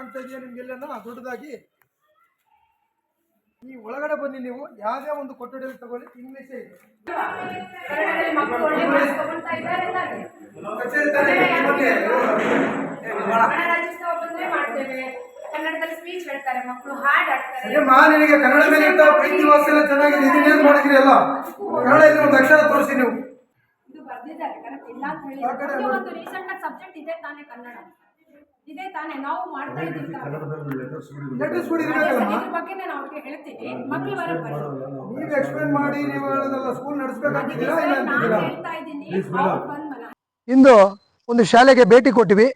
ಇದೆಯಾ ನಿಮ್ಗೆಲ್ಲ? ದೊಡ್ಡದಾಗಿ. ಈ ಒಳಗಡೆ ಬನ್ನಿ ನೀವು. ಯಾವುದೇ ಒಂದು ಕೊಠಡಿಯಲ್ಲಿ ತಗೊಳ್ಳಿ ಇಂಗ್ಲೀಷೇ ಇದೆ. ಕನ್ನಡದಲ್ಲಿ ಸ್ಪೀಚ್ ಹೇಳ್ತಾರೆ ಮಕ್ಕಳು ಹಾಡ್ ಮಾ ನಿನಗೆ ಕನ್ನಡ ಮೇಲೆ ಇದ್ದ ಪ್ರೀತಿ ವಾತ್ಸಲ್ಯ ಚೆನ್ನಾಗಿದೆ. ಇದನ್ನೇನು ಮಾಡಿದ್ರಿ ಅಲ್ಲ ಕನ್ನಡ ಇದ್ರೆ ಒಂದು ಅಕ್ಷರ ತೋರಿಸಿ ನೀವು. ಇದು ಬರ್ದಿದ್ದಾರೆ. ಇಲ್ಲ ಅಂತ ಹೇಳಿ. ಆ ಒಂದು ರೀಸೆಂಟ್ ಆಗಿ ಸಬ್ಜೆಕ್ಟ್ ಇದೆ ತಾನೇ ಕನ್ನಡ ಇದೆ ತಾನೇ ನಾವು ಮಾಡ್ತಾ ಇದ್ದೀವಿ ತಾನೇ. ಲೆಟರ್ಸ್ ಕೂಡ ಅದೇ ಇರ್ಬೇಕಲ್ಲಮ್ಮ ಸರ್, ಬಗ್ಗೆ ನಾನು ಅವ್ರಿಗೆ ಹೇಳ್ತೀನಿ. ಮಕ್ಕಳು ಬರೋದು ಬನ್ನಿ. ನೀವು. ಎಕ್ಸ್ಪ್ಲೇನ್ ಮಾಡಿ ನೀವು ಹೇಳೋದಲ್ಲ ಸ್ಕೂಲ್ ನಡೆಸ್ಬೇಕಾಗ್ತಿದ್ದೀರಾ ಇಲ್ಲ ನಾನು ಹೇಳ್ತಾ ಇದ್ದೀನಿ. ಅವ್ರು ಬಂದ್ ಮನ ಇಂದು ಒಂದು ಶಾಲೆಗೆ ಭೇಟಿ ಕೊಟ್ಟಿವಿ.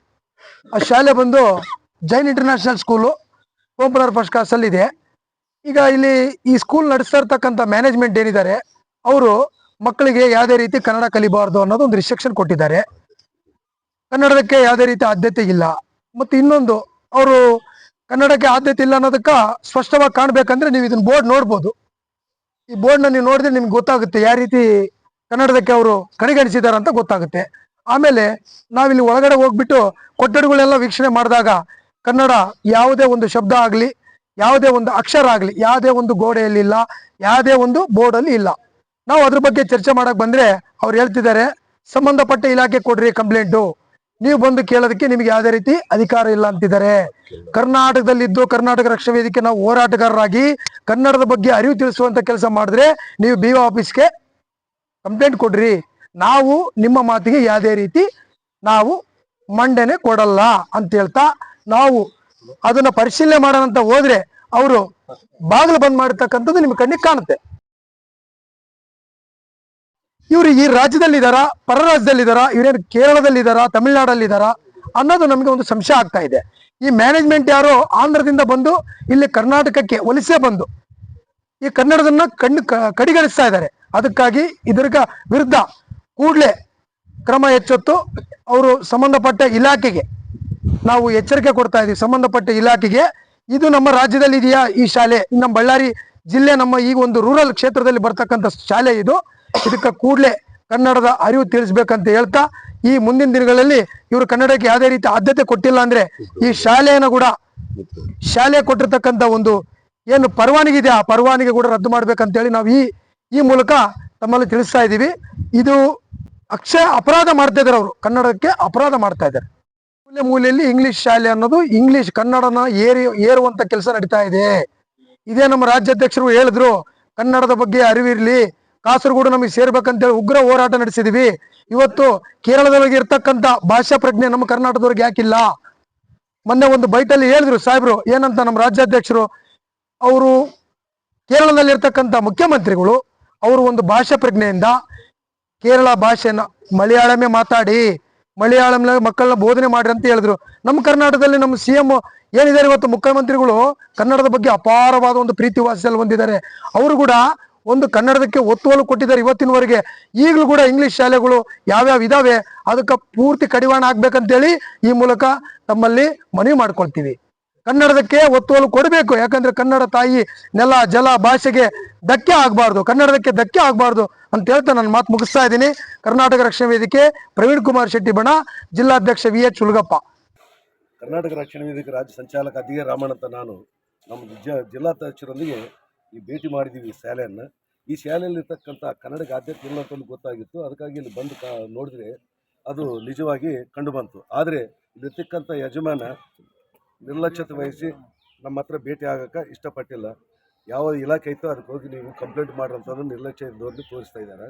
ಆ ಶಾಲೆ ಬಂದು ಜೈನ್ ಇಂಟರ್ನ್ಯಾಷನಲ್ ಸ್ಕೂಲು ಓಪನರ್ ಫಸ್ಟ್ ಕ್ಲಾಸಲ್ಲಿ ಇದೆ. ಈಗ ಇಲ್ಲಿ ಈ ಸ್ಕೂಲ್ ನಡೆಸ್ತಾ ಇರ್ತಕ್ಕಂಥ ಮ್ಯಾನೇಜ್ಮೆಂಟ್ ಏನಿದ್ದಾರೆ ಅವರು ಮಕ್ಕಳಿಗೆ ಯಾವುದೇ ರೀತಿ ಕನ್ನಡ ಕಲಿಬಾರ್ದು ಅನ್ನೋದು ಒಂದು ರಿಸ್ಟ್ರಿಕ್ಷನ್ ಕೊಟ್ಟಿದ್ದಾರೆ. ಕನ್ನಡಕ್ಕೆ ಯಾವುದೇ ರೀತಿ ಆದ್ಯತೆ ಇಲ್ಲ. ಮತ್ತು ಇನ್ನೊಂದು, ಅವರು ಕನ್ನಡಕ್ಕೆ ಆದ್ಯತೆ ಇಲ್ಲ ಅನ್ನೋದಕ್ಕೆ ಸ್ಪಷ್ಟವಾಗಿ ಕಾಣಬೇಕಂದ್ರೆ ನೀವು ಇದನ್ನ ಬೋರ್ಡ್ ನೋಡ್ಬೋದು. ಈ ಬೋರ್ಡ್ನ ನೀವು ನೋಡಿದ್ರೆ ನಿಮ್ಗೆ ಗೊತ್ತಾಗುತ್ತೆ ಯಾವ ರೀತಿ ಕನ್ನಡದಕ್ಕೆ ಅವರು ಕಡೆಗಣಿಸಿದ್ದಾರೆ ಅಂತ ಗೊತ್ತಾಗುತ್ತೆ. ಆಮೇಲೆ ನಾವಿಲ್ಲಿ ಒಳಗಡೆ ಹೋಗ್ಬಿಟ್ಟು ಕೊಠಡಿಗಳೆಲ್ಲ ವೀಕ್ಷಣೆ ಮಾಡಿದಾಗ ಕನ್ನಡ ಯಾವುದೇ ಒಂದು ಶಬ್ದ ಆಗಲಿ, ಯಾವುದೇ ಒಂದು ಅಕ್ಷರ ಆಗಲಿ, ಯಾವುದೇ ಒಂದು ಗೋಡೆಯಲ್ಲಿ ಇಲ್ಲ, ಯಾವುದೇ ಒಂದು ಬೋರ್ಡಲ್ಲಿ ಇಲ್ಲ. ನಾವು ಅದ್ರ ಬಗ್ಗೆ ಚರ್ಚೆ ಮಾಡಕ್ ಬಂದ್ರೆ ಅವ್ರು ಹೇಳ್ತಿದ್ದಾರೆ, ಸಂಬಂಧಪಟ್ಟ ಇಲಾಖೆ ಕೊಡ್ರಿ ಕಂಪ್ಲೇಂಟು. ನೀವು ಬಂದು ಕೇಳೋದಕ್ಕೆ ನಿಮ್ಗೆ ಯಾವುದೇ ರೀತಿ ಅಧಿಕಾರ ಇಲ್ಲ ಅಂತಿದ್ದಾರೆ. ಕರ್ನಾಟಕದಲ್ಲಿದ್ದು ಕರ್ನಾಟಕ ರಕ್ಷಣಾ ವೇದಿಕೆ ನಾವು ಹೋರಾಟಗಾರರಾಗಿ ಕನ್ನಡದ ಬಗ್ಗೆ ಅರಿವು ತಿಳಿಸುವಂತ ಕೆಲಸ ಮಾಡಿದ್ರೆ ನೀವು ಬಿ ಆಫೀಸ್ಗೆ ಕಂಪ್ಲೇಂಟ್ ಕೊಡ್ರಿ. ನಾವು ನಿಮ್ಮ ಮಾತಿಗೆ ಯಾವುದೇ ರೀತಿ ನಾವು ಮಂಡನೆ ಕೊಡಲ್ಲ ಅಂತ ಹೇಳ್ತಾ ನಾವು ಅದನ್ನ ಪರಿಶೀಲನೆ ಮಾಡೋಣ ಅಂತ ಹೋದ್ರೆ ಅವರು ಬಾಗಿಲು ಬಂದ್ ಮಾಡಿರ್ತಕ್ಕಂಥದ್ದು ನಿಮ್ಗೆ ಕಣ್ಣಿಗೆ ಕಾಣುತ್ತೆ. ಇವರು ಈ ರಾಜ್ಯದಲ್ಲಿದ್ದಾರಾ ಪರ ರಾಜ್ಯದಲ್ಲಿದ್ದಾರಾ ಇವರೇನು ಕೇರಳದಲ್ಲಿದ್ದಾರಾ ತಮಿಳ್ನಾಡಲ್ಲಿದ್ದಾರಾ ಅನ್ನೋದು ನಮಗೆ ಒಂದು ಸಂಶಯ ಆಗ್ತಾ ಇದೆ. ಈ ಮ್ಯಾನೇಜ್ಮೆಂಟ್ ಯಾರು ಆಂಧ್ರದಿಂದ ಬಂದು, ಇಲ್ಲಿ ಕರ್ನಾಟಕಕ್ಕೆ ವಲಸೆ ಬಂದು, ಈ ಕನ್ನಡದನ್ನ ಕಣ್ಣು ಕಡಿಗಣಿಸ್ತಾ ಇದ್ದಾರೆ ಅದಕ್ಕಾಗಿ ಇದರ ವಿರುದ್ಧ ಕೂಡಲೇ ಕ್ರಮ ಎಚ್ಚೆತ್ತು ಅವರು ಸಂಬಂಧಪಟ್ಟ ಇಲಾಖೆಗೆ, ನಾವು ಎಚ್ಚರಿಕೆ ಕೊಡ್ತಾ ಇದೀವಿ ಸಂಬಂಧಪಟ್ಟ ಇಲಾಖೆಗೆ. ಇದು ನಮ್ಮ ರಾಜ್ಯದಲ್ಲಿ ಇದೆಯಾ ಈ ಶಾಲೆ? ನಮ್ಮ ಬಳ್ಳಾರಿ ಜಿಲ್ಲೆ ನಮ್ಮ ಈ ಒಂದು ರೂರಲ್ ಕ್ಷೇತ್ರದಲ್ಲಿ ಬರ್ತಕ್ಕಂಥ ಶಾಲೆ ಇದು. ಇದಕ್ಕೆ ಕೂಡಲೇ ಕನ್ನಡದ ಅರಿವು ತಿಳಿಸ್ಬೇಕಂತ ಹೇಳ್ತಾ ಈ ಮುಂದಿನ ದಿನಗಳಲ್ಲಿ ಇವರು ಕನ್ನಡಕ್ಕೆ ಯಾವುದೇ ರೀತಿ ಆದ್ಯತೆ ಕೊಟ್ಟಿಲ್ಲ ಅಂದ್ರೆ ಈ ಶಾಲೆಯನ್ನು ಕೂಡ ಶಾಲೆ ಕೊಟ್ಟಿರ್ತಕ್ಕಂಥ ಒಂದು ಏನು ಪರವಾನಗಿ ಇದೆ, ಆ ಪರವಾನಗಿ ಕೂಡ ರದ್ದು ಮಾಡ್ಬೇಕಂತೇಳಿ ನಾವು ಈ ಈ ಮೂಲಕ ತಮ್ಮಲ್ಲಿ ತಿಳಿಸ್ತಾ ಇದ್ದೀವಿ. ಇದು ಅಕ್ಷಯ ಅಪರಾಧ ಮಾಡ್ತಾ ಇದ್ದಾರೆ ಅವರು. ಕನ್ನಡಕ್ಕೆ ಅಪರಾಧ ಮಾಡ್ತಾ ಇದ್ದಾರೆ. ಮೂಲೆ ಮೂಲೆಯಲ್ಲಿ ಇಂಗ್ಲಿಷ್ ಶಾಲೆ ಅನ್ನೋದು ಇಂಗ್ಲಿಷ್ ಕನ್ನಡನ ಏರಿ, ಏರುವಂತ ಕೆಲಸ ನಡೀತಾ ಇದೆ. ಇದೇ ನಮ್ಮ ರಾಜ್ಯಾಧ್ಯಕ್ಷರು ಹೇಳಿದ್ರು, ಕನ್ನಡದ ಬಗ್ಗೆ ಅರಿವಿರ್ಲಿ ಕಾಸರಗೋಡು ನಮಗೆ ಸೇರ್ಬೇಕಂತೇಳಿ ಉಗ್ರ ಹೋರಾಟ ನಡೆಸಿದೀವಿ. ಇವತ್ತು ಕೇರಳದೊಳಗೆ ಇರ್ತಕ್ಕಂಥ ಭಾಷಾ ಪ್ರಜ್ಞೆ ನಮ್ಮ ಕರ್ನಾಟಕದವ್ರಿಗೆ ಯಾಕಿಲ್ಲ? ಮೊನ್ನೆ ಒಂದು ಬೈಟಲ್ಲಿ ಹೇಳಿದ್ರು ಸಾಹೇಬ್ರು, ಏನಂತ ನಮ್ಮ ರಾಜ್ಯಾಧ್ಯಕ್ಷರು, ಅವರು ಕೇರಳದಲ್ಲಿ ಇರ್ತಕ್ಕಂಥ ಮುಖ್ಯಮಂತ್ರಿಗಳು, ಅವರು ಒಂದು ಭಾಷಾ ಪ್ರಜ್ಞೆಯಿಂದ ಕೇರಳ ಭಾಷೆನ ಮಲಯಾಳಮೇ ಮಾತಾಡಿ, ಮಲಯಾಳಂ ಮಕ್ಕಳನ್ನ ಬೋಧನೆ ಮಾಡ್ರಿ ಅಂತ ಹೇಳಿದ್ರು. ನಮ್ಮ ಕರ್ನಾಟಕದಲ್ಲಿ ನಮ್ಮ ಸಿ ಎಂ ಏನಿದ್ದಾರೆ ಇವತ್ತು ಮುಖ್ಯಮಂತ್ರಿಗಳು, ಕನ್ನಡದ ಬಗ್ಗೆ ಅಪಾರವಾದ ಒಂದು ಪ್ರೀತಿ ವಾತ್ಸಲ್ಯ ಹೊಂದಿದ್ದಾರೆ. ಅವರು ಕೂಡ ಒಂದು ಕನ್ನಡದಕ್ಕೆ ಒತ್ತುವಲು ಕೊಟ್ಟಿದ್ದಾರೆ ಇವತ್ತಿನವರೆಗೆ. ಈಗಲೂ ಕೂಡ ಇಂಗ್ಲಿಷ್ ಶಾಲೆಗಳು ಯಾವ್ಯಾವ ಇದಾವೆ, ಅದಕ್ಕೆ ಪೂರ್ತಿ ಕಡಿವಾಣ ಆಗ್ಬೇಕಂತೇಳಿ ಈ ಮೂಲಕ ತಮ್ಮಲ್ಲಿ ಮನವಿ ಮಾಡ್ಕೊಳ್ತೀವಿ. ಕನ್ನಡದಕ್ಕೆ ಒತ್ತುವಲು ಕೊಡಬೇಕು, ಯಾಕಂದ್ರೆ ಕನ್ನಡ ತಾಯಿ ನೆಲ, ಜಲ ಭಾಷೆಗೆ ಧಕ್ಕೆ ಆಗಬಾರ್ದು, ಕನ್ನಡದಕ್ಕೆ ಧಕ್ಕೆ ಆಗಬಾರ್ದು ಅಂತ ಹೇಳ್ತಾ ನಾನು ಮಾತು ಮುಗಿಸ್ತಾ ಇದ್ದೀನಿ. ಕರ್ನಾಟಕ ರಕ್ಷಣಾ ವೇದಿಕೆ ಪ್ರವೀಣ್ ಕುಮಾರ್ ಶೆಟ್ಟಿ ಬಣ ಜಿಲ್ಲಾಧ್ಯಕ್ಷ ವಿ ಎಚ್ ಉಲ್ಗಪ್ಪ ಕರ್ನಾಟಕ ರಕ್ಷಣಾ ವೇದಿಕೆ ರಾಜ್ಯ ಸಂಚಾಲಕ ಅದಿಗೆ ರಾಮಣ್ಣ ನಾನು ನಮ್ಮ ಜಿಲ್ಲಾಧ್ಯಕ್ಷರೊಂದಿಗೆ ಈ ಭೇಟಿ ಮಾಡಿದ್ದೀವಿ ಈ ಶಾಲೆಯನ್ನು. ಈ ಶಾಲೆಯಲ್ಲಿರ್ತಕ್ಕಂಥ ಕನ್ನಡಕ್ಕೆ ಆದ್ಯತೆ ಇಲ್ಲ ಅಂತಂದು ಗೊತ್ತಾಗಿತ್ತು. ಅದಕ್ಕಾಗಿ ಇಲ್ಲಿ ಬಂದು ಕಾ ನೋಡಿದ್ರೆ ಅದು ನಿಜವಾಗಿ ಕಂಡು ಬಂತು. ಆದರೆ ಇಲ್ಲಿರ್ತಕ್ಕಂಥ ಯಜಮಾನ ನಿರ್ಲಕ್ಷ್ಯತೆ ವಹಿಸಿ ನಮ್ಮ ಹತ್ರ ಭೇಟಿ ಆಗೋಕ್ಕೆ ಇಷ್ಟಪಟ್ಟಿಲ್ಲ. ಯಾವ ಇಲಾಖೆ ಐತೋ ಅದಕ್ಕೆ ಹೋಗಿ ನೀವು ಕಂಪ್ಲೇಂಟ್ ಮಾಡ್ರಂಥದ್ದು ನಿರ್ಲಕ್ಷ್ಯ ಇದ್ದವ್ರನ್ನ ತೋರಿಸ್ತಾ ಇದ್ದಾರೆ.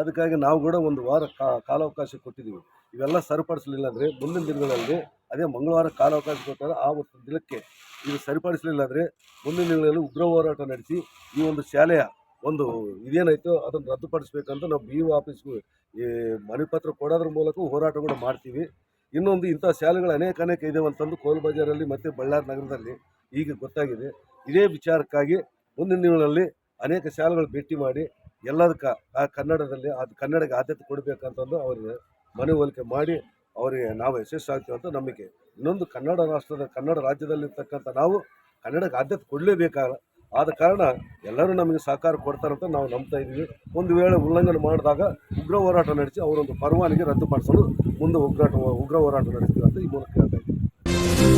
ಅದಕ್ಕಾಗಿ ನಾವು ಕೂಡ ಒಂದು ವಾರ ಕಾಲಾವಕಾಶ ಕೊಟ್ಟಿದ್ದೀವಿ. ಇವೆಲ್ಲ ಸರಿಪಡಿಸಲಿಲ್ಲ ಅಂದರೆ ಮುಂದಿನ ದಿನಗಳಲ್ಲಿ ಅದೇ ಮಂಗಳವಾರ ಕಾಲಾವಕಾಶ ಕೊಟ್ಟಾಗ ಆ ಒಂದು ದಿನಕ್ಕೆ ಇದು ಸರಿಪಡಿಸಲಿಲ್ಲ ಅಂದರೆ ಮುಂದಿನ ದಿನಗಳಲ್ಲಿ ಉಗ್ರ ಹೋರಾಟ ನಡೆಸಿ ಈ ಒಂದು ಶಾಲೆಯ ಒಂದು ಇದೇನಾಯಿತು ಅದನ್ನು ರದ್ದುಪಡಿಸ್ಬೇಕಂತ ನಾವು ಬಿ ಒ ಆಫೀಸ್ಗೂ, ಈ ಮನವಿ ಪತ್ರ ಕೊಡೋದ್ರ ಮೂಲಕ ಹೋರಾಟ ಕೂಡ ಮಾಡ್ತೀವಿ. ಇನ್ನೊಂದು ಇಂಥ ಶಾಲೆಗಳು ಅನೇಕ ಅನೇಕ ಇದಾವೆ ಅಂತಂದು ಕೋಲ್ ಬಜಾರಲ್ಲಿ ಮತ್ತು ಬಳ್ಳಾರಿ ನಗರದಲ್ಲಿ ಈಗ ಗೊತ್ತಾಗಿದೆ. ಇದೇ ವಿಚಾರಕ್ಕಾಗಿ ಮುಂದಿನ ದಿನಗಳಲ್ಲಿ ಅನೇಕ ಶಾಲೆಗಳು ಭೇಟಿ ಮಾಡಿ ಎಲ್ಲದಕ್ಕ ಆ ಕನ್ನಡದಲ್ಲಿ ಅದು ಕನ್ನಡಕ್ಕೆ ಆದ್ಯತೆ ಕೊಡಬೇಕಂತಂದು ಅವರು ಮನವೊಲಿಕೆ ಮಾಡಿ ಅವರಿಗೆ ನಾವು ಯಶಸ್ವಿ ಆಗ್ತೀವಿ ಅಂತ ನಂಬಿಕೆ. ಇನ್ನೊಂದು ಕನ್ನಡ ರಾಷ್ಟ್ರದ, ಕನ್ನಡ ರಾಜ್ಯದಲ್ಲಿರ್ತಕ್ಕಂಥ ನಾವು ಕನ್ನಡಕ್ಕೆ ಆದ್ಯತೆ ಕೊಡಲೇಬೇಕಾಗ ಆದ ಕಾರಣ ಎಲ್ಲರೂ ನಮಗೆ ಸಹಕಾರ ಕೊಡ್ತಾರಂತ ನಾವು ನಂಬ್ತಾ ಇದ್ದೀವಿ. ಒಂದು ವೇಳೆ ಉಲ್ಲಂಘನೆ ಮಾಡಿದಾಗ ಉಗ್ರ ಹೋರಾಟ ನಡೆಸಿ ಅವರೊಂದು ಪರವಾನಿಗೆ ರದ್ದುಪಡಿಸಲು ಮುಂದೆ ಉಗ್ರಾಟ ಉಗ್ರ ಹೋರಾಟ ನಡೆಸ್ತೀವಿ ಅಂತ ಈ ಮೂಲಕ ಹೇಳ್ತಾ ಇದ್ದೀವಿ